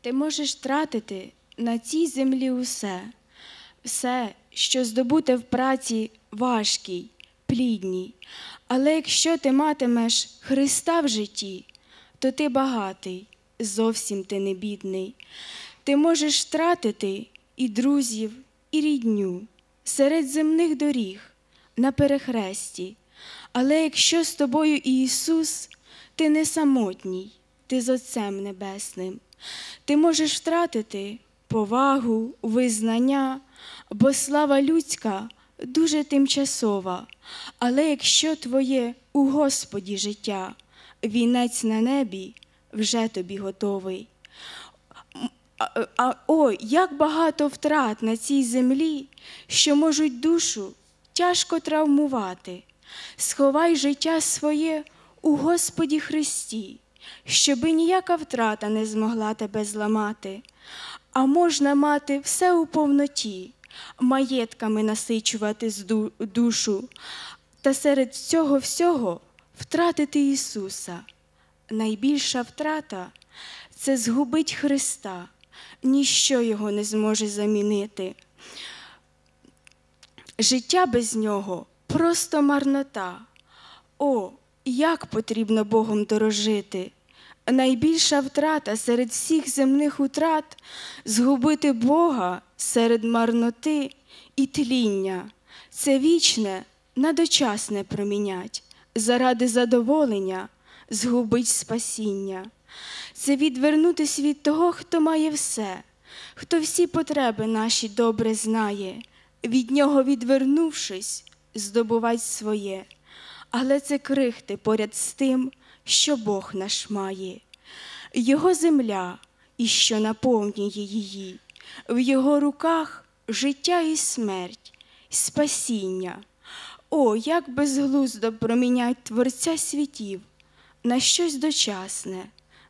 Ти можеш тратити на цій землі усе, все, що здобуте в праці важкій, плідній. Але якщо ти матимеш Христа в житті, то ти багатий, зовсім ти не бідний. Ти можеш втратити і друзів, і рідню серед земних доріг на перехресті. Але якщо з тобою Ісус, ти не самотній, ти з Отцем Небесним. Ти можеш втратити повагу, визнання, бо слава людська дуже тимчасова. Але якщо твоє у Господі життя, вінець на небі вже тобі готовий. А, о, як багато втрат на цій землі, що можуть душу тяжко травмувати. Сховай життя своє у Господі Христі, щоби ніяка втрата не змогла тебе зламати, а можна мати все у повноті, маєтками насичувати душу, та серед цього всього втратити Ісуса. Найбільша втрата це згубить Христа, ніщо його не зможе замінити. Життя без нього просто марнота. О, як потрібно Богом дорожити! Найбільша втрата серед всіх земних утрат згубити Бога серед марноти і тління. Це вічне на дочасне промінять, заради задоволення згубить спасіння. Це відвернутись від того, хто має все, хто всі потреби наші добре знає, від нього відвернувшись, здобувать своє. Але це крихти поряд з тим, що Бог наш має. Його земля і що наповнює її, в його руках життя і смерть, спасіння. О, як безглуздо промінять Творця світів на щось дочасне,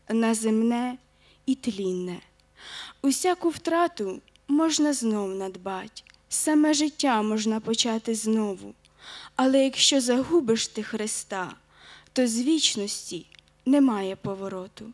на земне і тлінне. Усяку втрату можна знов надбать, саме життя можна почати знову. Але якщо загубиш ти Христа, то з вічності немає повороту.